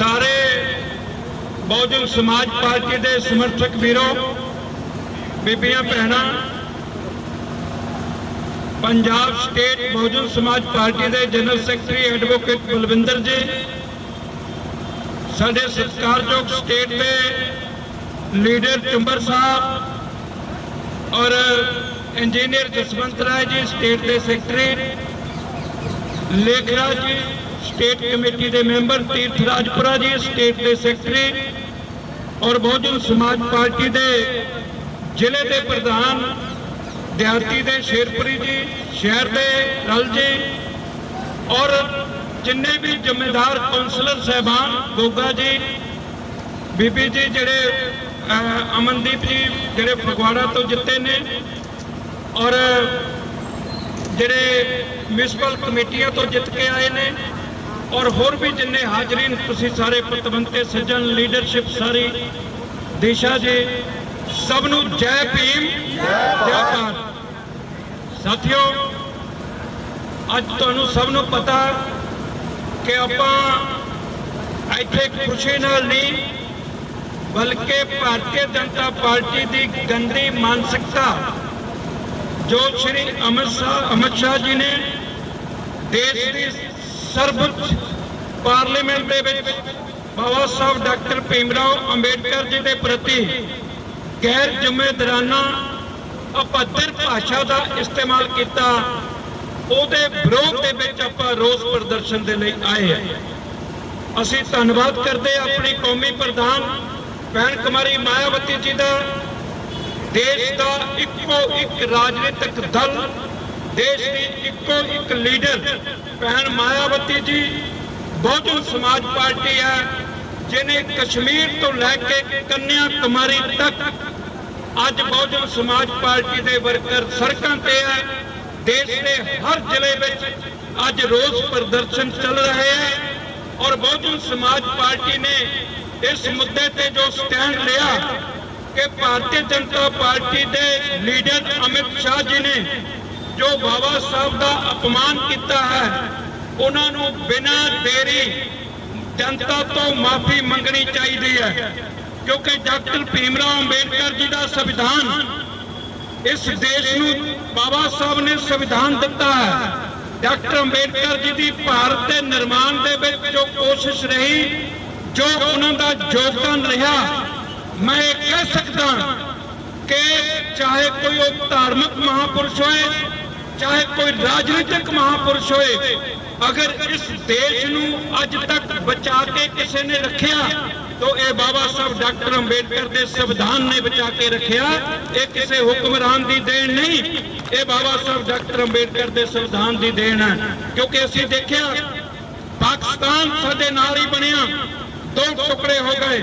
ਸਾਰੇ ਬਹੁਜਨ ਸਮਾਜ ਪਾਰਟੀ ਦੇ ਸਮਰਥਕ ਵੀਰੋ, ਬੀਬੀਆਂ, ਭੈਣਾਂ, ਪੰਜਾਬ ਸਟੇਟ ਬਹੁਜਨ ਸਮਾਜ ਪਾਰਟੀ ਦੇ ਜਨਰਲ ਸੈਕਟਰੀ ਐਡਵੋਕੇਟ ਬਲਵਿੰਦਰ ਜੀ, ਸਾਡੇ ਸਤਿਕਾਰਯੋਗ ਸਟੇਟ ਦੇ ਲੀਡਰ ਚੁੰਬਰ ਸਾਹਿਬ ਔਰ ਇੰਜੀਨੀਅਰ ਜਸਵੰਤ ਰਾਏ ਜੀ, ਸਟੇਟ ਦੇ ਸੈਕਟਰੀ ਲੇਖਰਾਜ ਜੀ ਸਟੇਟ ਕਮੇਟੀ ਦੇ ਮੈਂਬਰ ਤੀਰਥ ਰਾਜਪੁਰਾ ਜੀ, ਸਟੇਟ ਦੇ ਸੈਕਟਰੀ ਔਰ ਬਹੁਜਨ ਸਮਾਜ ਪਾਰਟੀ ਦੇ ਜ਼ਿਲ੍ਹੇ ਦੇ ਪ੍ਰਧਾਨ ਦਿਹਾਤੀ ਦੇ ਸ਼ੇਰਪੁਰੀ ਜੀ, ਸ਼ਹਿਰ ਦੇ ਰਲ ਜੀ ਔਰ ਜਿੰਨੇ ਵੀ ਜ਼ਿੰਮੇਦਾਰ ਕਾਉਂਸਲਰ ਸਹਿਬਾਨ ਗੋਗਾ ਜੀ, ਬੀਬੀ ਜੀ ਜਿਹੜੇ ਅਮਨਦੀਪ ਜੀ ਜਿਹੜੇ ਫਗਵਾੜਾ ਤੋਂ ਜਿੱਤੇ ਨੇ ਔਰ ਜਿਹੜੇ ਮਿਊਨਿਸਪਲ ਕਮੇਟੀਆਂ ਤੋਂ ਜਿੱਤ ਕੇ ਆਏ ਨੇ ਔਰ ਹੋਰ ਵੀ ਜਿੰਨੇ ਹਾਜ਼ਰੀਨ ਤੁਸੀਂ ਸਾਰੇ ਪਤਵੰਤੇ ਸੱਜਣ ਲੀਡਰਸ਼ਿਪ ਸਾਰੀ ਦੇਸ਼ਾ ਜੀ, ਸਭ ਨੂੰ ਜੈ ਭੀਮ, ਜੈ ਭਾਰਤ। ਸਾਥੀਓ, ਅੱਜ ਤੁਹਾਨੂੰ ਸਭ ਨੂੰ ਪਤਾ ਕਿ ਆਪਾਂ ਇੱਥੇ ਖੁਸ਼ੀ ਨਾਲ ਨਹੀਂ, ਬਲਕਿ ਭਾਰਤੀ ਜਨਤਾ ਪਾਰਟੀ ਦੀ ਗੰਦੀ ਮਾਨਸਿਕਤਾ ਜੋ ਸ਼੍ਰੀ ਅਮਿਤ ਸ਼ਾਹ ਅਮਿਤ ਸ਼ਾਹ ਜੀ ਨੇ ਦੇਸ਼ ਦੀ ਸਰਵਉੱਚ ਪਾਰਲੀਮੈਂਟ ਦੇ ਵਿੱਚ ਬਾਬਾ ਸਾਹਿਬ ਡਾਕਟਰ ਭੀਮਰਾਓ ਅੰਬੇਡਕਰ ਜੀ ਦੇ ਪ੍ਰਤੀ ਗੈਰ ਜ਼ਿੰਮੇਦਾਰਾਨਾ ਅਪੱਧਰ ਭਾਸ਼ਾ ਦਾ ਇਸਤੇਮਾਲ ਕੀਤਾ, ਉਹਦੇ ਵਿਰੋਧ ਦੇ ਵਿੱਚ ਆਪਾਂ ਰੋਸ ਪ੍ਰਦਰਸ਼ਨ ਦੇ ਲਈ ਆਏ ਹਾਂ। ਅਸੀਂ ਧੰਨਵਾਦ ਕਰਦੇ ਹਾਂ ਆਪਣੀ ਕੌਮੀ ਪ੍ਰਧਾਨ ਭੈਣ ਕੁਮਾਰੀ ਮਾਇਆਵਤੀ ਜੀ ਦਾ। ਦੇਸ਼ ਦਾ ਇੱਕੋ ਇੱਕ ਰਾਜਨੀਤਿਕ ਦਲ ਦੇਸ਼ ਦੀ ਇੱਕੋ ਇੱਕ ਲੀਡਰ, ਭੈਣ ਮਾਇਆਵਤੀ ਜੀ, ਬਹੁਜਨ ਸਮਾਜ ਪਾਰਟੀ ਹੈ ਜਿਨੇ ਕਸ਼ਮੀਰ ਤੋਂ ਲੈ ਕੇ ਕੰਨਿਆ ਕੁਮਾਰੀ ਤੱਕ ਅੱਜ ਬਹੁਜਨ ਸਮਾਜ ਪਾਰਟੀ ਦੇ ਵਰਕਰ ਸੜਕਾਂ ਤੇ ਹੈ। ਦੇਸ਼ ਦੇ ਹਰ ਜ਼ਿਲ੍ਹੇ ਵਿੱਚ ਅੱਜ ਰੋਸ ਪ੍ਰਦਰਸ਼ਨ ਚੱਲ ਰਹੇ ਹੈ ਔਰ ਬਹੁਜਨ ਸਮਾਜ ਪਾਰਟੀ ਨੇ ਇਸ ਮੁੱਦੇ ਤੇ ਜੋ ਸਟੈਂਡ ਲਿਆ ਕਿ ਭਾਰਤੀ ਜਨਤਾ ਪਾਰਟੀ ਦੇ ਲੀਡਰ ਅਮਿਤ ਸ਼ਾਹ ਜੀ ਨੇ ਜੋ ਬਾਬਾ ਸਾਹਿਬ ਦਾ ਅਪਮਾਨ ਕੀਤਾ ਹੈ, ਉਹਨਾਂ ਨੂੰ ਬਿਨਾਂ ਦੇਰੀ ਜਨਤਾ ਤੋਂ ਮਾਫੀ ਮੰਗਣੀ ਚਾਹੀਦੀ ਹੈ। ਕਿਉਂਕਿ ਡਾਕਟਰ ਭੀਮਰਾਓ ਅੰਬੇਡਕਰ ਜੀ ਦਾ ਸੰਵਿਧਾਨ ਇਸ ਦੇਸ਼ ਨੂੰ ਬਾਬਾ ਸਾਹਿਬ ਨੇ ਸੰਵਿਧਾਨ ਦਿੱਤਾ ਹੈ। ਡਾਕਟਰ ਅੰਬੇਡਕਰ ਜੀ ਦੀ ਭਾਰਤ ਦੇ ਨਿਰਮਾਣ ਦੇ ਵਿੱਚ ਜੋ ਕੋਸ਼ਿਸ਼ ਰਹੀ, ਜੋ ਉਹਨਾਂ ਦਾ ਯੋਗਦਾਨ ਰਿਹਾ, ਮੈਂ ਇਹ ਕਹਿ ਸਕਦਾ ਕਿ ਚਾਹੇ ਕੋਈ ਉਹ ਧਾਰਮਿਕ ਮਹਾਪੁਰਸ਼ ਹੋਏ ਚਾਹੇ ਕੋਈ ਰਾਜਨੀਤਿਕ ਮਹਾਪੁਰਸ਼ ਹੋਏ, ਅਗਰ ਇਸ ਦੇਸ਼ ਨੂੰ ਅੱਜ ਤੱਕ ਬਚਾ ਕੇ ਕਿਸੇ ਨੇ ਰੱਖਿਆ, ਤਾਂ ਇਹ ਬਾਬਾ ਸਾਹਿਬ ਡਾਕਟਰ ਅੰਬੇਡਕਰ ਦੇ ਸੰਵਿਧਾਨ ਨੇ ਬਚਾ ਕੇ ਰੱਖਿਆ। ਇਹ ਕਿਸੇ ਹੁਕਮਰਾਨ ਦੀ ਦੇਣ ਨਹੀਂ, ਇਹ ਬਾਬਾ ਸਾਹਿਬ ਡਾਕਟਰ ਅੰਬੇਡਕਰ ਦੇ ਸੰਵਿਧਾਨ ਦੀ ਦੇਣ ਹੈ। ਕਿਉਂਕਿ ਅਸੀਂ ਦੇਖਿਆ, ਪਾਕਿਸਤਾਨ ਸਾਡੇ ਨਾਲ ਹੀ ਬਣਿਆ, ਦੋ ਟੁਕੜੇ ਹੋ ਗਏ।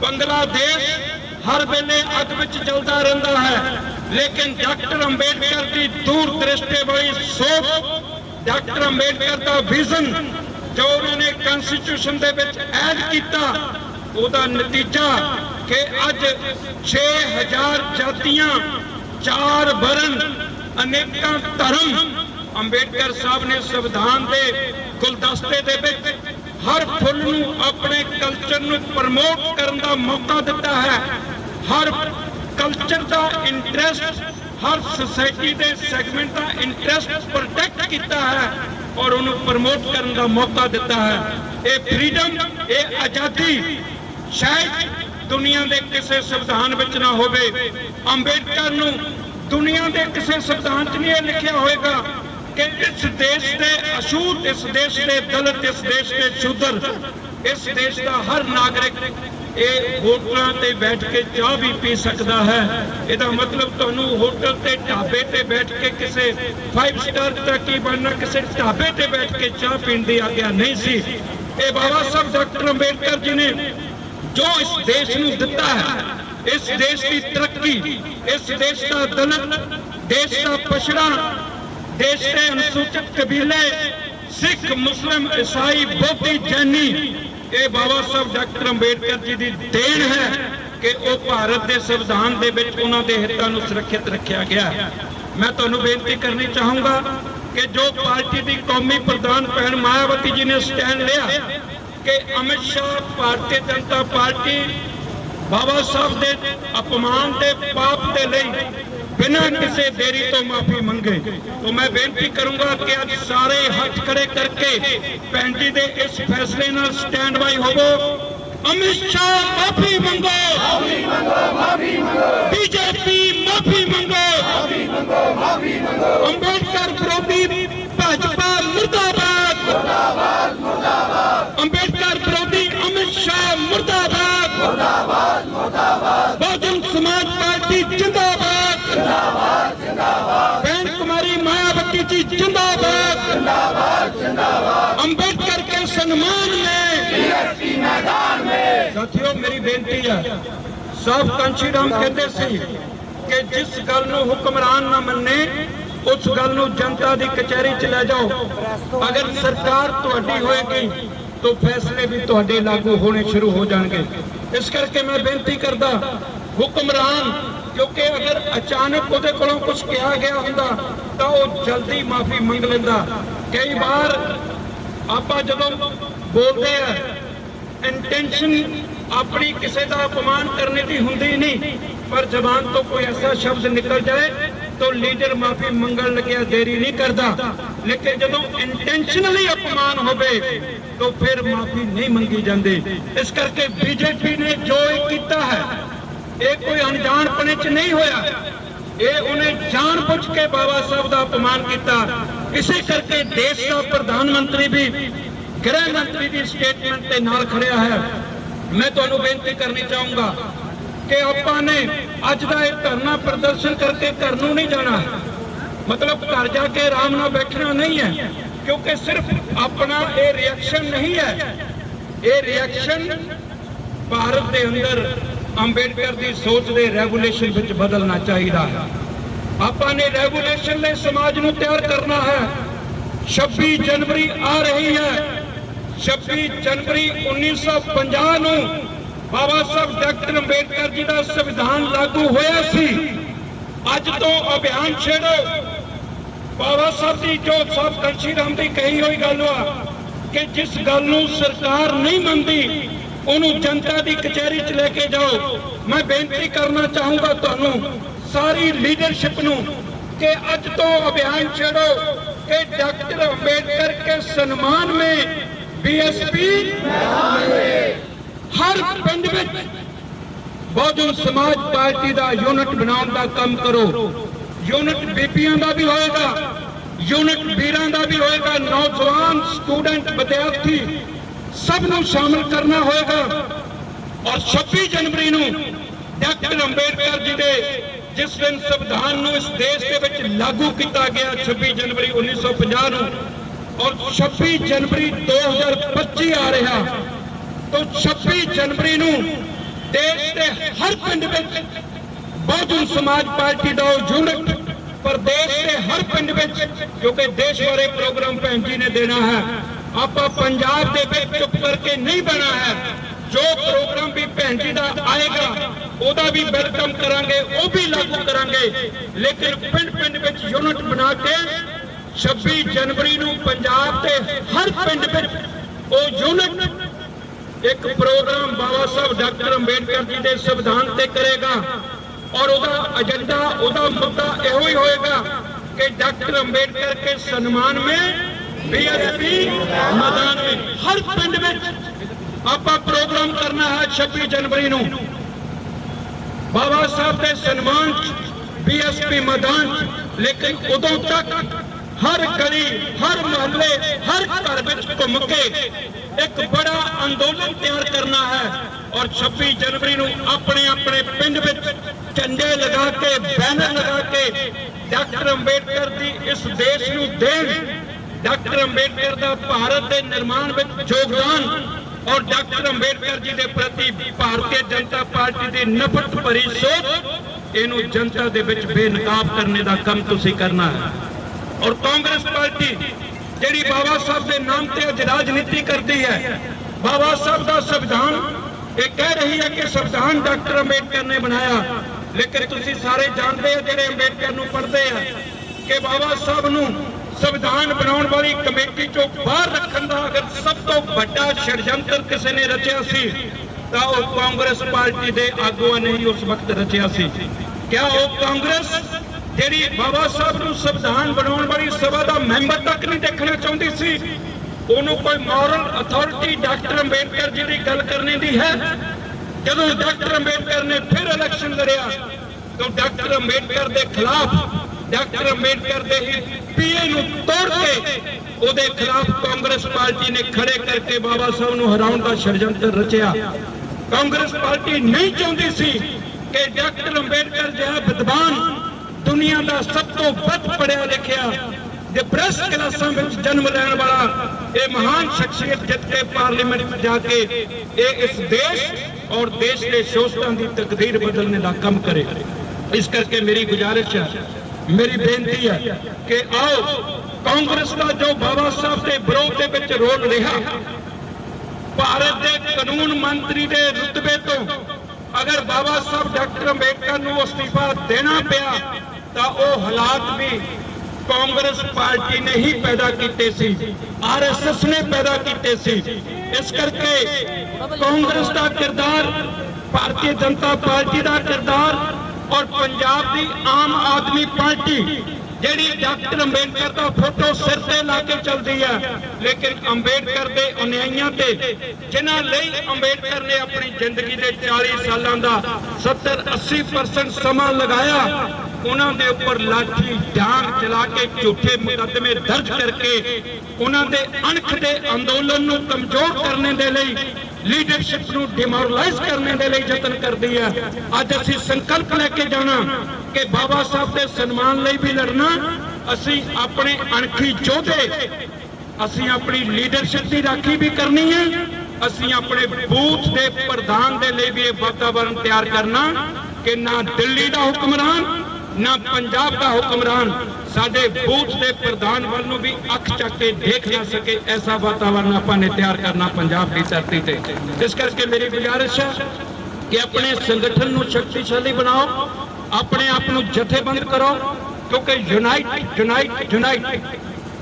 ਬੰਗਲਾਦੇਸ਼ ਹਰ ਵੇਲੇ ਅੱਗ ਵਿੱਚ ਜਲਦਾ ਰਹਿੰਦਾ ਹੈ। ਲੇਕਿਨ ਡਾਕਟਰ ਅੰਬੇਡਕਰ ਦੀ ਦੂਰ ਦ੍ਰਿਸ਼ਟੀ ਵਾਲੀ ਸੋਚ, ਡਾਕਟਰ ਅੰਬੇਡਕਰ ਦਾ ਵਿਜ਼ਨ ਜੋ ਉਹਨਾਂ ਨੇ ਕਨਸਟੀਟਿਊਸ਼ਨ ਦੇ ਵਿੱਚ ਐਡ ਕੀਤਾ, ਉਹਦਾ ਨਤੀਜਾ ਕਿ ਅੱਜ 6000 ਜਾਤੀਆਂ, ਚਾਰ ਵਰਨ ਅਨੇਕਾਂ ਧਰਮ ਅੰਬੇਡਕਰ ਸਾਹਿਬ ਨੇ ਸੰਵਿਧਾਨ ਦੇ ਗੁਲਦਸਤੇ ਦੇ ਵਿੱਚ ਹਰ ਫੁੱਲ ਨੂੰ ਆਪਣੇ ਕਲਚਰ ਨੂੰ ਪ੍ਰਮੋਟ ਕਰਨ ਦਾ ਮੌਕਾ ਦਿੱਤਾ ਹੈ। ਹਰ ਕਲਚਰ ਦਾ ਇੰਟਰਸਟ ਹਰ ਸੋਸਾਇਟੀ ਦੇ ਸੈਗਮੈਂਟ ਦਾ ਇੰਟਰਸਟ ਪ੍ਰੋਟੈਕਟ ਕੀਤਾ ਹੈ ਔਰ ਉਹਨੂੰ ਪ੍ਰਮੋਟ ਕਰਨ ਦਾ ਮੌਕਾ ਦਿੱਤਾ ਹੈ। ਇਹ ਫ੍ਰੀडम ਇਹ ਆਜ਼ਾਦੀ ਸ਼ਾਇਦ ਦੁਨੀਆ ਦੇ ਕਿਸੇ ਸੰਵਿਧਾਨ ਵਿੱਚ ਨਾ ਹੋਵੇ। ਅੰਬੇਡਕਰ ਨੂੰ ਦੁਨੀਆ ਦੇ ਕਿਸੇ ਸੰਵਿਧਾਨ 'ਚ ਨਹੀਂ ਇਹ ਲਿਖਿਆ ਹੋਵੇਗਾ ਕਿ ਇਸ ਦੇਸ਼ ਦੇ ਅਸ਼ੂਤ ਇਸ ਦੇਸ਼ ਦੇ ਦਲਿਤ, ਇਸ ਦੇਸ਼ ਦੇ ਸ਼ੂਦਰ, ਇਸ ਦੇਸ਼ ਦਾ ਹਰ ਨਾਗਰਿਕ ਇਹ ਹੋਟਲਾਂ ਤੇ ਬੈਠ ਕੇ ਚਾਹ ਵੀ ਪੀ ਸਕਦਾ ਹੈ। ਇਹਦਾ ਮਤਲਬ ਤੁਹਾਨੂੰ ਹੋਟਲ ਤੇ ਢਾਬੇ ਤੇ ਬੈਠ ਕੇ ਕਿਸੇ 5 ਸਟਾਰ ਤੱਕ ਹੀ ਬਣਨਾ, ਕਿਸੇ ਢਾਬੇ ਤੇ ਬੈਠ ਕੇ ਚਾਹ ਪੀਣ ਦੀ ਆਗਿਆ ਨਹੀਂ ਸੀ। ਇਹ ਬਾਬਾ ਸਾਹਿਬ ਡਾਕਟਰ ਅੰਬੇਡਕਰ ਜੀ ਨੇ ਜੋ ਇਸ ਦੇਸ਼ ਨੂੰ ਦਿੱਤਾ ਹੈ, ਇਸ ਦੇਸ਼ ਦੀ ਤਰੱਕੀ, ਇਸ ਦੇਸ਼ ਦਾ ਦਲਿਤ, ਦੇਸ਼ ਦਾ ਪਛੜਾ, ਦੇਸ਼ ਦੇ ਅਨੁਸੂਚਿਤ ਕਬੀਲੇ, ਸਿੱਖ, ਮੁਸਲਮ, ਈਸਾਈ, ਬੋਧੀ, ਜੈਨੀ ਇਹ ਬਾਬਾ ਸਾਹਿਬ ਡਾਕਟਰ ਅੰਬੇਡਕਰ ਜੀ ਦੀ ਦੇਣ ਹੈ ਕਿ ਉਹ ਭਾਰਤ ਦੇ ਸੰਵਿਧਾਨ ਦੇ ਵਿੱਚ ਉਹਨਾਂ ਦੇ ਹਿੱਤਾਂ ਨੂੰ ਸੁਰੱਖਿਅਤ ਰੱਖਿਆ ਗਿਆ ਮੈਂ ਤੁਹਾਨੂੰ ਬੇਨਤੀ ਕਰਨੀ ਚਾਹੂੰਗਾ ਕਿ ਜੋ ਪਾਰਟੀ ਦੀ ਕੌਮੀ ਪ੍ਰਧਾਨ ਭੈਣ ਮਾਇਆਵਤੀ ਜੀ ਨੇ ਸਟੈਂਡ ਲਿਆ ਕਿ ਅਮਿਤ ਸ਼ਾਹ ਭਾਰਤੀ ਜਨਤਾ ਪਾਰਟੀ ਬਾਬਾ ਸਾਹਿਬ ਦੇ ਅਪਮਾਨ ਦੇ ਪਾਪ ਦੇ ਲਈ ਬਿਨਾਂ ਕਿਸੇ ਦੇਰੀ ਤੋਂ ਮਾਫੀ ਮੰਗੇ ਤੋਂ ਮੈਂ ਬੇਨਤੀ ਕਰੂੰਗਾ ਕਿ ਅੱਜ ਸਾਰੇ ਹੱਥ ਖੜੇ ਕਰਕੇ ਭੈਣ ਜੀ ਦੇ ਇਸ ਫੈਸਲੇ ਨਾਲ ਸਟੈਂਡ ਬਾਈ ਹੋਵੋ। ਅਮਿਤ ਸ਼ਾਹ, ਮਾਫੀ ਮੰਗੋ। ਮਾਫੀ ਮੰਗੋ ਮਾਫੀ ਮੰਗੋ ਬੀਜੇਪੀ, ਮਾਫੀ ਮੰਗੋ। ਮਾਫੀ ਮੰਗੋ ਮਾਫੀ ਮੰਗੋ ਅੰਬੇਡਕਰ ਵਿਰੋਧੀ ਭਾਜਪਾ, ਮੁਰਦਾਬਾਦ। ਮੁਰਦਾਬਾਦ ਮੁਰਦਾਬਾਦ ਅੰਬੇਡਕਰ ਵਿਰੋਧੀ ਅਮਿਤ ਸ਼ਾਹ ਮੁਰਦਾਬਾਦ ਮੁਰਦਾਬਾਦ ਮੁਰਦਾਬਾਦ। अंबेडकर के सम्मान में ਸਾਥੀਓ ਮੇਰੀ ਬੇਨਤੀ ਹੈ ਸਾਹਿਬ ਕਾਂਚੀ ਰਾਮ ਕਹਿੰਦੇ ਸੀ ਕਿ ਜਿਸ ਗੱਲ ਨੂੰ ਹੁਕਮਰਾਨ ਨਾ ਮੰਨੇ ਉਸ ਗੱਲ ਨੂੰ ਜਨਤਾ ਦੀ ਕਚਹਿਰੀ ਚ ਲੈ ਜਾਓ ਅਗਰ ਸਰਕਾਰ ਤੁਹਾਡੀ ਹੋਏਗੀ ਤਾਂ ਫੈਸਲੇ ਵੀ ਤੁਹਾਡੇ ਲਾਗੂ ਹੋਣੇ ਸ਼ੁਰੂ ਹੋ ਜਾਣਗੇ ਇਸ ਕਰਕੇ ਮੈਂ ਬੇਨਤੀ ਕਰਦਾ ਹੁਕਮਰਾਨ ਕਿਉਂਕਿ ਅਗਰ ਅਚਾਨਕ ਉਹਦੇ ਕੋਲੋਂ ਕੁਝ ਕਿਹਾ ਗਿਆ ਹੁੰਦਾ ਤਾਂ ਉਹ ਜਲਦੀ ਮਾਫੀ ਮੰਗ ਲੈਂਦਾ ਕਈ ਵਾਰ ਆਪਾਂ ਜਦੋਂ ਬੋਲਦੇ ਆ ਇੰਟੈਂਸ਼ਨ ਆਪਣੀ ਕਿਸੇ ਦਾ ਅਪਮਾਨ ਕਰਨੇ ਦੀ ਹੁੰਦੀ ਨਹੀਂ, ਪਰ ਜ਼ਬਾਨ ਤੋਂ ਕੋਈ ਐਸਾ ਸ਼ਬਦ ਨਿਕਲ ਜਾਏ ਤਾਂ ਲੀਡਰ ਮਾਫੀ ਮੰਗਣ ਲੱਗਿਆ, ਦੇਰੀ ਨਹੀਂ ਕਰਦਾ। ਲੇਕਿਨ ਜਦੋਂ ਇੰਟੈਂਸ਼ਨਲੀ ਅਪਮਾਨ ਹੋਵੇ, ਤਾਂ ਫਿਰ ਮਾਫੀ ਨਹੀਂ ਮੰਗੀ ਜਾਂਦੀ। ਇਸ ਕਰਕੇ ਬੀਜੇਪੀ ਨੇ ਜੋ ਇਹ ਕੀਤਾ ਹੈ, ਇਹ ਕੋਈ ਅਣਜਾਣਪਣੇ ਚ ਨਹੀਂ ਹੋਇਆ। ਇਹ ਉਹਨੇ ਜਾਣ ਜਾਣਬੁੱਝ ਕੇ ਬਾਬਾ ਸਾਹਿਬ ਦਾ ਅਪਮਾਨ ਕੀਤਾ। ਇਸੇ ਕਰਕੇ ਦੇਸ਼ ਦਾ ਪ੍ਰਧਾਨ ਮੰਤਰੀ ਵੀ, ਗ੍ਰਹਿ ਮੰਤਰੀ ਦੀ ਸਟੇਟਮੈਂਟ ਦੇ ਨਾਲ ਖੜਿਆ ਹੈ। ਮੈਂ ਤੁਹਾਨੂੰ ਬੇਨਤੀ ਕਰਨੀ ਚਾਹੂੰਗਾ ਕਿ ਆਪਾਂ ਨੇ ਅੱਜ ਦਾ ਇਹ ਧਰਨਾ ਪ੍ਰਦਰਸ਼ਨ ਕਰਕੇ ਘਰ ਨੂੰ ਨਹੀਂ ਜਾਣਾ। ਮਤਲਬ ਘਰ ਜਾ ਕੇ ਆਰਾਮ ਨਾਲ ਬੈਠਣਾ ਨਹੀਂ ਹੈ, ਕਿਉਂਕਿ ਸਿਰਫ ਆਪਣਾ ਇਹ ਰਿਐਕਸ਼ਨ ਨਹੀਂ ਹੈ। ਇਹ ਰਿਐਕਸ਼ਨ ਭਾਰਤ ਦੇ ਅੰਦਰ ਅੰਬੇਡਕਰ ਦੀ ਸੋਚ ਦੇ ਰੈਗੂਲੇਸ਼ਨ ਵਿੱਚ ਬਦਲਣਾ ਚਾਹੀਦਾ ਹੈ। ਆਪਾਂ ਨੇ ਰੈਗੂਲੇਸ਼ਨ ਲਈ ਸਮਾਜ ਨੂੰ ਤਿਆਰ ਕਰਨਾ ਹੈ। 26 ਜਨਵਰੀ ਆ ਰਹੀ ਹੈ। 26 ਜਨਵਰੀ 1950 ਨੂੰ ਬਾਬਾ ਸਾਹਿਬ ਡਾਕਟਰ ਅੰਬੇਡਕਰ ਜੀ ਦਾ ਸੰਵਿਧਾਨ ਲਾਗੂ ਹੋਇਆ ਸੀ। ਅੱਜ ਤੋਂ ਅਭਿਆਨ ਛੇੜੋ। ਬਾਬਾ ਸਾਹਿਬ ਦੀ ਜੋ ਸਾਹਿਬ ਕੰਸ਼ੀ ਰਾਮ ਦੀ ਕਹੀ ਹੋਈ ਗੱਲ ਵਾ ਕਿ ਜਿਸ ਗੱਲ ਨੂੰ ਸਰਕਾਰ ਨਹੀਂ ਮੰਨਦੀ, ਉਹਨੂੰ ਜਨਤਾ ਦੀ ਕਚਹਿਰੀ 'ਚ ਲੈ ਕੇ ਜਾਓ। ਮੈਂ ਬੇਨਤੀ ਕਰਨਾ ਚਾਹੂੰਗਾ ਤੁਹਾਨੂੰ ਸਾਰੀ ਲੀਡਰਸ਼ਿਪ ਨੂੰ ਕਿ ਅੱਜ ਤੋਂ ਅਭਿਆਨ ਛੇੜੋ ਕਿ ਡਾਕਟਰ ਅੰਬੇਡਕਰ ਕੇ ਸਨਮਾਨ में बीएसपी ਹਰ ਪਿੰਡ ਵਿੱਚ ਬਹੁਜਨ ਸਮਾਜ ਪਾਰਟੀ ਦਾ ਯੂਨਿਟ ਬਣਾਉਣ ਦਾ ਕੰਮ ਕਰੋ ਯੂਨਿਟ ਬੀਬੀਆਂ ਦਾ ਵੀ ਹੋਏਗਾ ਯੂਨਿਟ ਵੀਰਾਂ ਦਾ ਵੀ ਹੋਏਗਾ ਨੌਜਵਾਨ ਸਟੂਡੈਂਟ ਵਿਦਿਆਰਥੀ ਸਭ ਨੂੰ ਸ਼ਾਮਲ ਕਰਨਾ ਹੋਏਗਾ ਔਰ 26 ਜਨਵਰੀ ਨੂੰ ਡਾਕਟਰ ਅੰਬੇਡਕਰ ਜੀ ਦੇ ਜਿਸ ਦਿਨ ਸੰਵਿਧਾਨ ਨੂੰ ਇਸ ਦੇਸ਼ ਦੇ ਵਿੱਚ ਲਾਗੂ ਕੀਤਾ ਗਿਆ 26 ਜਨਵਰੀ 1950 ਨੂੰ ਔਰ 26 ਜਨਵਰੀ 2025 ਆ ਰਿਹਾ, ਤੋਂ 26 ਜਨਵਰੀ ਨੂੰ ਦੇਸ਼ ਦੇ ਹਰ ਪਿੰਡ ਵਿੱਚ ਬਹੁਜਨ ਸਮਾਜ ਪਾਰਟੀ ਦਾ ਉਹ ਯੂਨਿਟ ਪ੍ਰਦੇਸ਼ ਦੇ ਹਰ ਪਿੰਡ ਵਿੱਚ ਕਿਉਂਕਿ ਦੇਸ਼ ਬਾਰੇ ਪ੍ਰੋਗਰਾਮ ਭੈਣ ਜੀ ਨੇ ਦੇਣਾ ਹੈ, ਆਪਾਂ ਪੰਜਾਬ ਦੇ ਵਿੱਚ ਚੁੱਪ ਕਰਕੇ ਨਹੀਂ ਬਣਾ ਹੈ। ਜੋ ਪ੍ਰੋਗਰਾਮ ਵੀ ਭੈਣ ਜੀ ਦਾ ਆਏਗਾ, ਉਹਦਾ ਵੀ ਵੈਲਕਮ ਕਰਾਂਗੇ, ਉਹ ਵੀ ਲਾਗੂ ਕਰਾਂਗੇ। ਲੇਕਿਨ ਪਿੰਡ ਪਿੰਡ ਵਿੱਚ ਯੂਨਿਟ ਬਣਾ ਕੇ 26 ਜਨਵਰੀ ਨੂੰ ਪੰਜਾਬ ਦੇ ਹਰ ਪਿੰਡ ਵਿੱਚ ਉਹ ਯੂਨਿਟ ਇੱਕ ਪ੍ਰੋਗਰਾਮ ਬਾਬਾ ਸਾਹਿਬ ਡਾਕਟਰ ਅੰਬੇਡਕਰ ਜੀ ਦੇ ਸੰਵਿਧਾਨ ਤੇ ਕਰੇਗਾ। ਔਰ ਉਹਦਾ ਏਜੰਡਾ ਉਹਦਾ ਮੁੱਦਾ ਇਹੋ ਹੀ ਹੋਏਗਾ ਕਿ ਡਾਕਟਰ ਅੰਬੇਡਕਰ ਕੇ ਸਨਮਾਨ ਵਿੱਚ ਬੀਐਸਪੀ ਮੈਦਾਨ ਵਿੱਚ ਹਰ ਪਿੰਡ ਵਿੱਚ ਆਪਾਂ ਪ੍ਰੋਗਰਾਮ ਕਰਨਾ ਹੈ 26 ਜਨਵਰੀ ਨੂੰ। ਬਾਬਾ ਸਾਹਿਬ ਦੇ ਸਨਮਾਨ ਚ ਬੀਐਸਪੀ ਮੈਦਾਨ ਚ, ਲੇਕਿਨ ਉਦੋਂ ਤੱਕ ਹਰ ਗਲੀ, ਹਰ ਮੁਹੱਲੇ, ਹਰ ਘਰ ਵਿੱਚ ਘੁੰਮ ਕੇ ਇੱਕ ਬੜਾ ਅੰਦੋਲਨ ਤਿਆਰ ਕਰਨਾ ਹੈ ਔਰ 26 ਜਨਵਰੀ ਨੂੰ ਆਪਣੇ ਆਪਣੇ ਪਿੰਡ ਵਿੱਚ ਝੰਡੇ ਲਗਾ ਕੇ, ਬੈਨਰ ਲਗਾ ਕੇ ਡਾਕਟਰ ਅੰਬੇਡਕਰ ਦੀ ਇਸ ਦੇਸ਼ ਨੂੰ ਦੇਣ, ਡਾਕਟਰ ਅੰਬੇਡਕਰ ਦਾ ਭਾਰਤ ਦੇ ਨਿਰਮਾਣ ਵਿੱਚ ਯੋਗਦਾਨ ਔਰ ਡਾਕਟਰ ਅੰਬੇਡਕਰ ਜੀ ਦੇ ਪ੍ਰਤੀ ਭਾਰਤੀ ਜਨਤਾ ਪਾਰਟੀ ਦੀ ਨਫ਼ਰਤ ਭਰੀ ਸੋਚ, ਇਹਨੂੰ ਜਨਤਾ ਦੇ ਵਿੱਚ ਬੇਨਕਾਬ ਕਰਨੇ ਦਾ ਕੰਮ ਤੁਸੀਂ ਕਰਨਾ ਹੈ। ਔਰ ਕਾਂਗਰਸ ਪਾਰਟੀ, ਜਿਹੜੀ ਬਾਬਾ ਸਾਹਿਬ ਦੇ ਨਾਮ ਤੇ ਅੱਜ ਰਾਜਨੀਤੀ ਕਰਦੀ ਹੈ, ਬਾਬਾ ਸਾਹਿਬ ਦਾ ਸੰਵਿਧਾਨ, ਇਹ ਕਹਿ ਰਹੀ ਹੈ ਕਿ ਸੰਵਿਧਾਨ ਡਾਕਟਰ ਅੰਬੇਡਕਰ ਨੇ ਬਣਾਇਆ। ਲੇਕਿਨ ਤੁਸੀਂ ਸਾਰੇ ਜਾਣਦੇ ਹੋ ਜਿਹੜੇ ਅੰਬੇਡਕਰ ਨੂੰ ਪੜ੍ਹਦੇ ਆ, ਕਿ ਬਾਬਾ ਸਾਹਿਬ ਨੂੰ ਸੰਵਿਧਾਨ ਬਣਾਉਣ ਵਾਲੀ ਕਮੇਟੀ ਚੋਂ ਬਾਹਰ ਰੱਖਣ ਦਾ ਅਗਰ ਸਭ ਤੋਂ ਵੱਡਾ ਛੜਯੰਤਰ ਕਿਸੇ ਨੇ ਰਚਿਆ ਸੀ, ਤਾਂ ਉਹ ਕਾਂਗਰਸ ਪਾਰਟੀ ਦੇ ਆਗੂਆਂ ਨੇ ਹੀ ਉਸ ਵਕਤ ਰਚਿਆ ਸੀ। ਕਿਆ ਉਹ ਕਾਂਗਰਸ, ਜਿਹੜੀ ਬਾਬਾ ਸਾਹਿਬ ਨੂੰ ਸੰਵਿਧਾਨ ਬਣਾਉਣ ਵਾਲੀ ਸਭਾ ਦਾ ਮੈਂਬਰ ਤੱਕ ਨਹੀਂ ਦੇਖਣਾ ਚਾਹੁੰਦੀ ਸੀ, ਉਹਨੂੰ ਕੋਈ ਮੋਰਲ ਅਥਾਰਟੀ ਡਾਕਟਰ ਅੰਬੇਡਕਰ ਜੀ ਦੀ ਗੱਲ ਕਰਨੇ ਦੀ ਹੈ? ਜਦੋਂ ਡਾਕਟਰ ਅੰਬੇਡਕਰ ਨੇ ਫਿਰ ਇਲੈਕਸ਼ਨ ਲੜਿਆ, ਤਾਂ ਡਾਕਟਰ ਅੰਬੇਡਕਰ ਦੇ ਖਿਲਾਫ ਡਾਕਟਰ ਅੰਬੇਡਕਰ ਦੇ ਪੀਏ ਨੂੰ ਤੋੜ ਕੇ ਉਹਦੇ ਖਿਲਾਫ ਕਾਂਗਰਸ ਪਾਰਟੀ ਨੇ ਖੜੇ ਕਰਕੇ ਬਾਬਾ ਸਾਹਿਬ ਨੂੰ ਹਰਾਉਣ ਦਾ ષਡਯੰਤਰ ਰਚਿਆ। ਕਾਂਗਰਸ ਪਾਰਟੀ ਨਹੀਂ ਚਾਹੁੰਦੀ ਸੀ ਕਿ ਡਾਕਟਰ ਅੰਬੇਡਕਰ ਜਿਹੜਾ ਵਿਦਵਾਨ ਦੁਨੀਆ ਦਾ ਸਭ ਤੋਂ ਵੱਧ ਪੜਿਆ ਲਿਖਿਆ ਜੇ ਪ੍ਰੈਸ ਕਲਾਸਾਂ ਵਿੱਚ ਜਨਮ ਲੈਣ ਵਾਲਾ ਇਹ ਮਹਾਨ ਸ਼ਖਸੀਅਤ ਜਿੱਤ ਕੇ ਪਾਰਲੀਮੈਂਟ ਵਿੱਚ ਜਾ ਕੇ ਇਹ ਇਸ ਦੇਸ਼ ਔਰ ਦੇਸ਼ ਦੇ ਸੋਸਤਾਂ ਦੀ ਤਕਦੀਰ ਬਦਲਣੇ ਦਾ ਕੰਮ ਕਰੇ। ਇਸ ਕਰਕੇ ਮੇਰੀ ਗੁਜ਼ਾਰਿਸ਼ ਹੈ ਮੇਰੀ ਬੇਨਤੀ ਹੈ ਕਿ ਆਓ ਕਾਂਗਰਸ ਦਾ ਜੋ ਬਾਬਾ ਸਾਹਿਬ ਦੇ ਵਿਰੋਧ ਦੇ ਵਿੱਚ ਰੋਲ ਰਿਹਾ, ਭਾਰਤ ਦੇ ਕਾਨੂੰਨ ਮੰਤਰੀ ਦੇ ਰੁਤਬੇ ਤੋਂ ਅਗਰ ਬਾਬਾ ਸਾਹਿਬ ਡਾਕਟਰ ਅੰਬੇਡਕਰ ਨੂੰ ਅਸਤੀਫਾ ਦੇਣਾ ਪਿਆ, ਤਾਂ ਉਹ ਹਾਲਾਤ ਵੀ ਕਾਂਗਰਸ ਪਾਰਟੀ ਨੇ ਹੀ ਪੈਦਾ ਕੀਤੇ ਸੀ ਆਰਐਸਐਸ ਨੇ ਪੈਦਾ ਕੀਤੇ ਸੀ। ਇਸ ਕਰਕੇ ਕਾਂਗਰਸ ਦਾ ਕਿਰਦਾਰ, ਭਾਰਤੀ ਜਨਤਾ ਪਾਰਟੀ ਦਾ ਕਿਰਦਾਰ ਔਰ ਪੰਜਾਬ ਦੀ ਆਮ ਆਦਮੀ ਪਾਰਟੀ, ਜਿਹੜੀ ਡਾਕਟਰ ਅੰਬੇਡਕਰ ਦਾ ਫੋਟੋ ਸਿਰ ਤੇ ਲਾ ਕੇ ਚੱਲਦੀ ਹੈ ਲੇਕਿਨ ਅੰਬੇਡਕਰ ਦੇ ਅਨਿਆਈਆਂ ਤੇ, ਜਿਨ੍ਹਾਂ ਲਈ ਅੰਬੇਡਕਰ ਨੇ ਆਪਣੀ ਜ਼ਿੰਦਗੀ ਦੇ 40 ਸਾਲਾਂ ਦਾ 70 80% ਸਮਾਂ ਲਗਾਇਆ, ਉਹਨਾਂ ਦੇ ਉੱਪਰ ਲਾਠੀ ਡਾਂਗ ਚਲਾ ਕੇ ਝੂਠੇ ਮੁਕੱਦਮੇ ਦਰਜ ਕਰਕੇ, ਉਹਨਾਂ ਦੇ ਅਣਖ ਦੇ ਅੰਦੋਲਨ ਨੂੰ ਕਮਜ਼ੋਰ ਕਰਨ ਦੇ ਲਈ ਲੀਡਰਸ਼ਿਪ ਨੂੰ ਡਿਮੋਰਲਾਈਜ਼ ਕਰਨ ਦੇ ਲਈ ਯਤਨ ਕਰਦੀ ਹੈ ਅੱਜ ਅਸੀਂ ਸੰਕਲਪ ਲੈ ਕੇ ਜਾਣਾ ਕਿ ਬਾਬਾ ਸਾਹਿਬ ਦੇ ਸਨਮਾਨ ਲਈ ਵੀ ਲੜਨਾ, ਅਸੀਂ ਆਪਣੇ ਅਣਖੀ ਯੋਧੇ, ਅਸੀਂ ਆਪਣੀ ਲੀਡਰਸ਼ਿਪ ਦੀ ਰਾਖੀ ਵੀ ਕਰਨੀ ਹੈ ਅਸੀਂ ਆਪਣੇ ਬੂਥ ਦੇ ਪ੍ਰਧਾਨ ਦੇ ਲਈ ਵੀ ਇਹ ਵਾਤਾਵਰਣ ਤਿਆਰ ਕਰਨਾ ਕਿ ਨਾ ਦਿੱਲੀ ਦਾ ਹੁਕਮਰਾਨ, ਨਾ ਪੰਜਾਬ ਦਾ ਹੁਕਮਰਾਨ ਸਾਡੇ ਬੂਥ ਦੇ ਪ੍ਰਧਾਨ ਵੱਲ ਨੂੰ ਵੀ ਅੱਖ ਚੱਕ ਕੇ ਦੇਖ ਨਾ ਸਕੇ, ਐਸਾ ਵਾਤਾਵਰਣ ਆਪਾਂ ਨੇ ਤਿਆਰ ਕਰਨਾ ਪੰਜਾਬ ਦੀ ਧਰਤੀ ਤੇ। ਇਸ ਕਰਕੇ ਮੇਰੀ ਗੁਜ਼ਾਰਿਸ਼ ਹੈ ਕਿ ਆਪਣੇ ਸੰਗਠਨ ਨੂੰ ਸ਼ਕਤੀਸ਼ਾਲੀ ਬਣਾਓ, ਆਪਣੇ ਆਪ ਨੂੰ ਜਥੇਬੰਦ ਕਰੋ, ਕਿਉਂਕਿ ਯੂਨਾਈਟ ਯੂਨਾਈਟ ਯੂਨਾਈਟ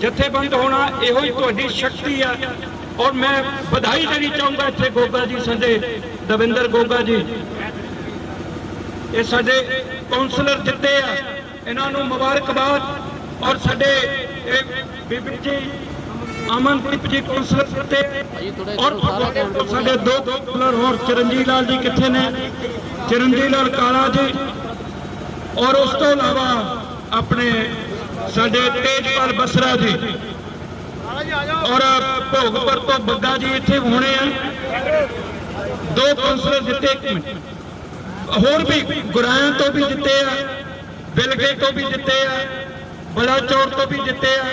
ਜਥੇਬੰਦ ਹੋਣਾ ਇਹੋ ਹੀ ਤੁਹਾਡੀ ਸ਼ਕਤੀ ਹੈ ਔਰ ਮੈਂ ਵਧਾਈ ਦੇਣੀ ਚਾਹੂੰਗਾ ਇੱਥੇ ਗੋਗਾ ਜੀ, ਸਾਡੇ ਦਵਿੰਦਰ ਗੋਗਾ ਜੀ। ਇਹ ਸਾਡੇ ਕਾਉਂਸਲਰ ਜਿੱਤੇ ਆ। ਇਹਨਾਂ ਨੂੰ ਮੁਬਾਰਕਬਾਦ ਔਰ ਸਾਡੇ ਬੀਬੀ ਜੀ, ਅਮਨਦੀਪ ਜੀ ਕਾਉਂਸਲਰ ਜਿੱਤੇ ਔਰ ਸਾਡੇ ਦੋ ਕਾਉਂਸਲਰ ਹੋਰ, ਚਰਨਜੀਤ ਲਾਲ ਜੀ ਕਿੱਥੇ ਨੇ? ਚਰਨਜੀਤ ਲਾਲ ਕਾਲਾ ਜੀ। ਔਰ ਉਸ ਤੋਂ ਇਲਾਵਾ ਆਪਣੇ ਸਾਡੇ ਤੇਜਪਾਲ ਬਸਰਾ ਜੀ। ਔਰ ਭੋਗਪੁਰ ਤੋਂ ਬੱਗਾ ਜੀ ਇੱਥੇ ਹੋਣੇ ਆ। ਦੋ ਕਾਉਂਸਲਰ ਜਿੱਤੇ ਇੱਕ ਮਿੰਟ। ਹੋਰ ਵੀ ਗੁਰਾਇਆਂ ਤੋਂ ਵੀ ਜਿੱਤੇ ਆ। ਬਿਲਗੇ ਤੋਂ ਵੀ ਜਿੱਤੇ ਆ, ਬਲਾਚੌਰ ਤੋਂ ਵੀ ਜਿੱਤੇ ਆ,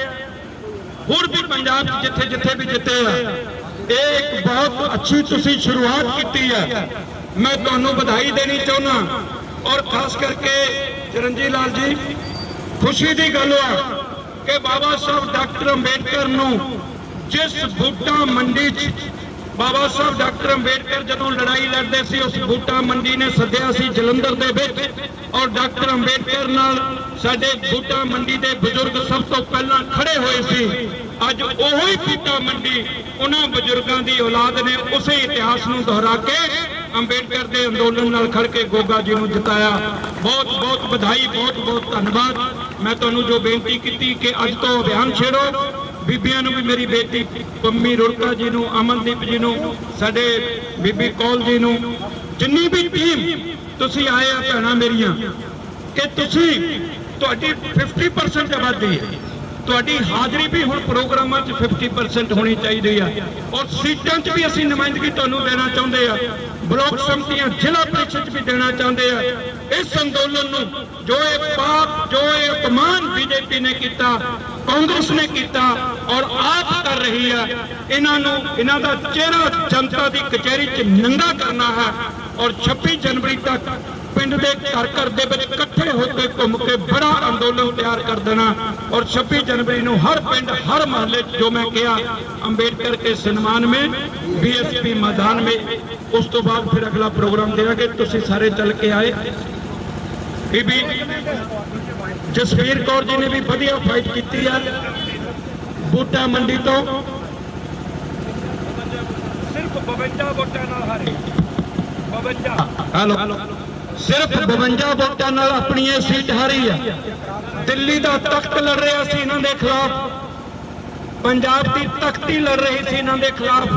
ਹੋਰ ਵੀ ਪੰਜਾਬ ਜਿੱਥੇ ਜਿੱਥੇ ਵੀ ਜਿੱਤੇ ਆ। ਇਹ ਇੱਕ ਬਹੁਤ ਅੱਛੀ ਤੁਸੀਂ ਸ਼ੁਰੂਆਤ ਕੀਤੀ ਹੈ ਮੈਂ ਤੁਹਾਨੂੰ ਵਧਾਈ ਦੇਣੀ ਚਾਹੁੰਦਾ ਔਰ ਖਾਸ ਕਰਕੇ ਚਰਨਜੀਤ ਲਾਲ ਜੀ, ਖੁਸ਼ੀ ਦੀ ਗੱਲ ਆ ਕਿ ਬਾਬਾ ਸਾਹਿਬ ਡਾਕਟਰ ਅੰਬੇਡਕਰ ਨੂੰ ਜਿਸ ਬੂਟਾ ਮੰਡੀ 'ਚ ਬਾਬਾ ਸਾਹਿਬ ਡਾਕਟਰ ਅੰਬੇਡਕਰ ਜਦੋਂ ਲੜਾਈ ਲੜਦੇ ਸੀ, ਉਸ ਬੂਟਾ ਮੰਡੀ ਨੇ ਸੱਦਿਆ ਸੀ ਜਲੰਧਰ ਦੇ ਵਿੱਚ। ਔਰ ਡਾਕਟਰ ਅੰਬੇਡਕਰ ਨਾਲ ਸਾਡੇ ਬੂਟਾ ਮੰਡੀ ਦੇ ਬਜ਼ੁਰਗ ਸਭ ਤੋਂ ਪਹਿਲਾਂ ਖੜੇ ਹੋਏ ਸੀ। ਅੱਜ ਉਹੀ ਬੂਟਾ ਮੰਡੀ ਉਹਨਾਂ ਬਜ਼ੁਰਗਾਂ ਦੀ ਔਲਾਦ ਨੇ ਉਸੇ ਇਤਿਹਾਸ ਨੂੰ ਦੁਹਰਾ ਕੇ ਅੰਬੇਡਕਰ ਦੇ ਅੰਦੋਲਨ ਨਾਲ ਖੜ ਕੇ ਗੋਗਾ ਜੀ ਨੂੰ ਜਿਤਾਇਆ। ਬਹੁਤ ਬਹੁਤ ਵਧਾਈ, ਬਹੁਤ ਬਹੁਤ ਧੰਨਵਾਦ। ਮੈਂ ਤੁਹਾਨੂੰ ਜੋ ਬੇਨਤੀ ਕੀਤੀ ਕਿ ਅੱਜ ਤੋਂ ਅਭਿਆਨ ਛੇੜੋ। ਬੀਬੀਆਂ ਨੂੰ ਵੀ ਮੇਰੀ ਬੇਟੀ ਪੰਮੀ ਰੁੜਕਾ ਜੀ ਨੂੰ, ਅਮਨਦੀਪ ਜੀ ਨੂੰ, ਸਾਡੇ ਬੀਬੀ ਕੌਲ ਜੀ ਨੂੰ, ਜਿੰਨੀ ਵੀ ਟੀਮ ਤੁਸੀਂ ਆਏ ਆ ਭੈਣਾਂ ਮੇਰੀਆਂ ਕਿ ਤੁਸੀਂ, ਤੁਹਾਡੀ 50% ਆਬਾਦੀ ਹੈ। ਤੁਹਾਡੀ ਹਾਜ਼ਰੀ ਵੀ ਹੁਣ ਪ੍ਰੋਗਰਾਮਾਂ 'ਚ 50% ਹੋਣੀ ਚਾਹੀਦੀ ਆ। ਔਰ ਸੀਟਾਂ 'ਚ ਵੀ ਅਸੀਂ ਨੁਮਾਇੰਦਗੀ ਤੁਹਾਨੂੰ ਦੇਣਾ ਚਾਹੁੰਦੇ ਆ। ਬਲਾਕ ਸੰਮਤੀਆਂ ਜ਼ਿਲ੍ਹਾ ਪ੍ਰੀਸ਼ਦ 'ਚ ਵੀ ਦੇਣਾ ਚਾਹੁੰਦੇ ਆ। ਇਸ ਅੰਦੋਲਨ ਨੂੰ ਜੋ ਇਹ ਪਾਪ, ਜੋ ਇਹ ਅਪਮਾਨ ਬੀਜੇਪੀ ਨੇ ਕੀਤਾ, ਕਾਂਗਰਸ ਨੇ ਕੀਤਾ ਔਰ ਆਪ ਕਰ ਰਹੀ ਆ, ਇਹਨਾਂ ਨੂੰ, ਇਹਨਾਂ ਦਾ ਚਿਹਰਾ ਜਨਤਾ ਦੀ ਕਚਹਿਰੀ 'ਚ ਨੰਗਾ ਕਰਨਾ ਹੈ। ਔਰ 26 ਜਨਵਰੀ ਤੱਕ ਪਿੰਡ ਦੇ ਘਰ ਘਰ ਦੇ ਵਿੱਚ ਇਕੱਠੇ ਹੋ ਕੇ ਘੁੰਮ ਕੇ ਬੜਾ ਅੰਦੋਲਨ ਤਿਆਰ ਕਰ ਦੇਣਾ ਔਰ 26 ਜਨਵਰੀ ਨੂੰ ਹਰ ਪਿੰਡ ਹਰ ਮਹੱਲੇ ਜੋ ਮੈਂ ਕਿਹਾ ਅੰਬੇਡਕਰ ਕੇ ਸਨਮਾਨ ਮੇ ਬੀਐਸਪੀ ਮੈਦਾਨ ਮੇ ਉਸ ਤੋਂ ਬਾਅਦ ਫਿਰ ਅਗਲਾ ਪ੍ਰੋਗਰਾਮ ਦੇਵਾਂਗੇ। ਤੁਸੀਂ ਸਾਰੇ ਚੱਲ ਕੇ ਆਏ। ਬੀਬੀ ਜਸਵੀਰ ਕੌਰ ਜੀ ਨੇ ਵੀ ਵਧੀਆ ਫਾਈਟ ਕੀਤੀ ਆ। ਬੂਟਾ ਮੰਡੀ ਤੋਂ। ਸਿਰਫ 52 ਵੋਟਾਂ ਨਾਲ ਹਾਰੇ। 52 ਹੈਲੋ। ਸਿਰਫ 52 ਵੋਟਾਂ ਨਾਲ ਆਪਣੀ ਇਹ ਸੀਟ ਹਾਰੀ ਆ। ਦਿੱਲੀ ਦਾ ਤਖਤ ਲੜ ਰਿਹਾ ਸੀ ਇਹਨਾਂ ਦੇ ਖਿਲਾਫ। ਪੰਜਾਬ ਦੀ ਤਖਤੀ ਲੜ ਰਹੀ ਸੀ ਇਹਨਾਂ ਦੇ ਖਿਲਾਫ।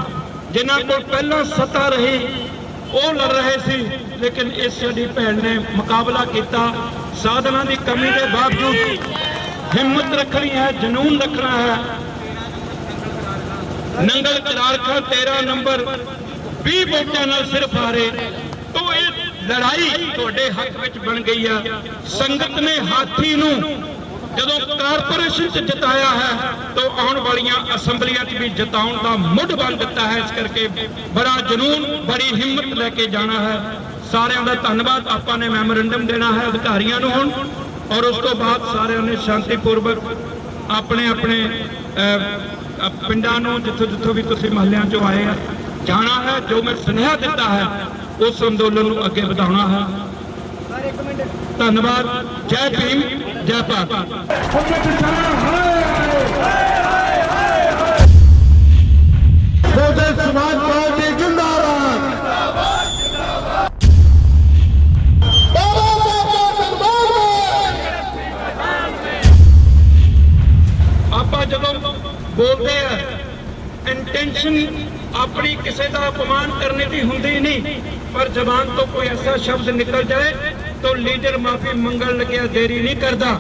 ਜਿਨ੍ਹਾਂ ਕੋਲ ਪਹਿਲਾਂ ਸੱਤਾ ਰਹੀ, ਉਹ ਲੜ ਰਹੇ ਸੀ। ਲੇਕਿਨ ਇਸ ਸਾਡੀ ਭੈਣ ਨੇ ਮੁਕਾਬਲਾ ਕੀਤਾ। ਸਾਧਨਾਂ ਦੀ ਕਮੀ ਦੇ ਬਾਵਜੂਦ ਹਿੰਮਤ ਰੱਖਣੀ ਹੈ, ਜਨੂਨ ਰੱਖਣਾ ਹੈ। ਨੰਗਲ ਕਰਾਰਖਾ 13 ਨੰਬਰ 20 ਵੋਟਾਂ ਨਾਲ ਸਿਰਫ ਹਾਰੇ। ਲੜਾਈ ਤੁਹਾਡੇ ਹੱਕ ਵਿੱਚ ਬਣ ਗਈ ਆ। ਸੰਗਤ ਨੇ ਹਾਥੀ ਨੂੰ ਜਦੋਂ ਕਾਰਪੋਰੇਸ਼ਨ ਚ ਜਿਤਾਇਆ ਹੈ, ਤਾਂ ਆਉਣ ਵਾਲੀਆਂ ਅਸੈਂਬਲੀਆਂ 'ਚ ਵੀ ਜਿਤਾਉਣ ਦਾ ਮੁੱਢ ਬਣ ਦਿੱਤਾ ਹੈ। ਇਸ ਕਰਕੇ ਬੜਾ ਜਨੂਨ, ਬੜੀ ਹਿੰਮਤ ਲੈ ਕੇ ਜਾਣਾ ਹੈ। ਸਾਰਿਆਂ ਦਾ ਧੰਨਵਾਦ। ਆਪਾਂ ਨੇ ਮੈਮੋਰੈਂਡਮ ਦੇਣਾ ਹੈ ਅਧਿਕਾਰੀਆਂ ਨੂੰ ਹੁਣ। ਔਰ ਉਸ ਤੋਂ ਬਾਅਦ ਸਾਰਿਆਂ ਨੇ ਸ਼ਾਂਤੀਪੂਰਵਕ ਆਪਣੇ ਆਪਣੇ ਪਿੰਡਾਂ ਨੂੰ ਜਿੱਥੋਂ ਜਿੱਥੋਂ ਵੀ ਤੁਸੀਂ ਮਹੱਲਿਆਂ ਚੋਂ ਆਏ ਆ, ਜਾਣਾ ਹੈ। ਜੋ ਮੈਂ ਸੁਨੇਹਾ ਦਿੱਤਾ ਹੈ ਉਸ ਅੰਦੋਲਨ ਨੂੰ ਅੱਗੇ ਵਧਾਉਣਾ ਹੈ। ਧੰਨਵਾਦ। ਜੈ ਭੀਮ ਜੈ ਭਾਰਤ। ਬੋਲਦੇ ਆ ਇੰਟੈਂਸ਼ਨ ਆਪਣੀ ਕਿਸੇ ਦਾ ਅਪਮਾਨ ਕਰਨੇ ਦੀ ਹੁੰਦੀ ਨਹੀਂ। ਪਰ ਜ਼ਬਾਨ ਤੋਂ ਕੋਈ ਐਸਾ ਸ਼ਬਦ ਨਿਕਲ ਜਾਏ ਤਾਂ ਲੀਡਰ ਮਾਫੀ ਮੰਗਣ ਲੱਗਿਆ ਦੇਰੀ ਨਹੀਂ ਕਰਦਾ।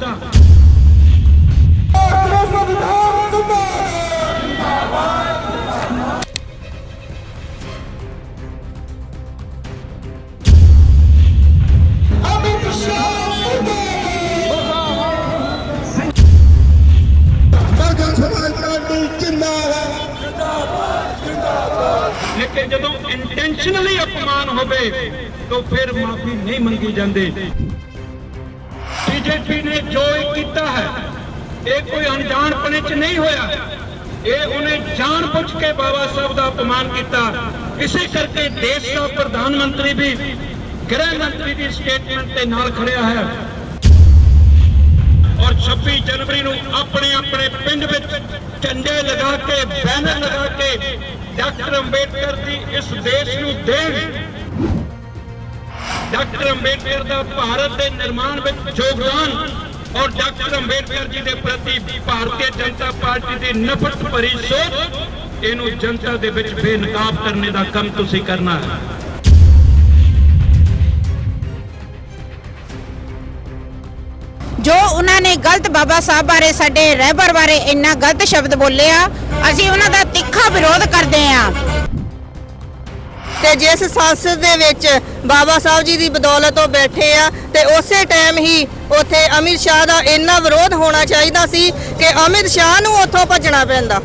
ਲੇਕਿਨ ਜਦੋਂ ਇੰਟੈਂਸ਼ਨਲੀ ਅਪਮਾਨ ਹੋਵੇ, ਤਾਂ ਫਿਰ ਮਾਫੀ ਨਹੀਂ ਮੰਗੀ ਜਾਂਦੀ। ਬੀਜੇਪੀ ਨੇ ਜੋ ਇਹ ਕੀਤਾ ਹੈ, ਇਹ ਕੋਈ ਅਣਜਾਣਪਣੇ ਚ ਨਹੀਂ ਹੋਇਆ। ਇਹ ਉਹਨੇ ਜਾਣ ਬੁੱਝ ਕੇ ਬਾਬਾ ਸਾਹਿਬ ਦਾ ਅਪਮਾਨ ਕੀਤਾ। ਇਸੇ ਕਰਕੇ ਦੇਸ਼ ਦਾ ਪ੍ਰਧਾਨ ਮੰਤਰੀ ਵੀ, ਗ੍ਰਹਿ ਮੰਤਰੀ ਦੀ ਸਟੇਟਮੈਂਟ ਦੇ ਨਾਲ ਖੜਿਆ ਹੈ। ਔਰ 26 ਜਨਵਰੀ ਨੂੰ ਆਪਣੇ ਆਪਣੇ ਪਿੰਡ ਵਿੱਚ ਝੰਡੇ ਲਗਾ ਕੇ, ਬੈਨਰ ਲਗਾ ਕੇ ਡਾਕਟਰ ਅੰਬੇਡਕਰ ਦੀ ਇਸ ਦੇਸ਼ ਨੂੰ ਦੇਣ। ਡਾਕਟਰ ਅੰਬੇਡਕਰ ਦਾ ਭਾਰਤ ਦੇ ਨਿਰਮਾਣ ਵਿੱਚ ਯੋਗਦਾਨ ਔਰ ਡਾਕਟਰ ਅੰਬੇਡਕਰ ਜੀ ਦੇ ਪ੍ਰਤੀ ਭਾਰਤੀ ਜਨਤਾ ਪਾਰਟੀ ਦੀ ਨਫ਼ਰਤ ਭਰੀ ਸੋਚ, ਇਹਨੂੰ ਜਨਤਾ ਦੇ ਵਿੱਚ ਬੇਨਕਾਬ ਕਰਨੇ ਦਾ ਕੰਮ ਤੁਸੀਂ ਕਰਨਾ ਹੈ। ਜੋ ਉਹਨਾਂ ਨੇ ਗਲਤ ਬਾਬਾ ਸਾਹਿਬ ਬਾਰੇ, ਸਾਡੇ ਰਹਿਬਰ ਬਾਰੇ ਇੰਨਾ ਗਲਤ ਸ਼ਬਦ ਬੋਲੇ ਆ ਅਸੀਂ ਉਹਨਾਂ ਦਾ ਤਿੱਖਾ ਵਿਰੋਧ ਕਰਦੇ ਆ ਤੇ ਜਿਸ ਸੰਸਦ ਦੇ ਵਿੱਚ ਬਾਬਾ ਸਾਹਿਬ ਜੀ ਦੀ ਬਦੌਲਤ ਉਹ ਬੈਠੇ ਆ, ਤੇ ਉਸੇ ਟਾਈਮ ਹੀ ਉੱਥੇ ਅਮਿਤ ਸ਼ਾਹ ਦਾ ਇੰਨਾ ਵਿਰੋਧ ਹੋਣਾ ਚਾਹੀਦਾ ਸੀ ਕਿ ਅਮਿਤ ਸ਼ਾਹ ਨੂੰ ਉੱਥੋਂ ਭੱਜਣਾ ਪੈਂਦਾ।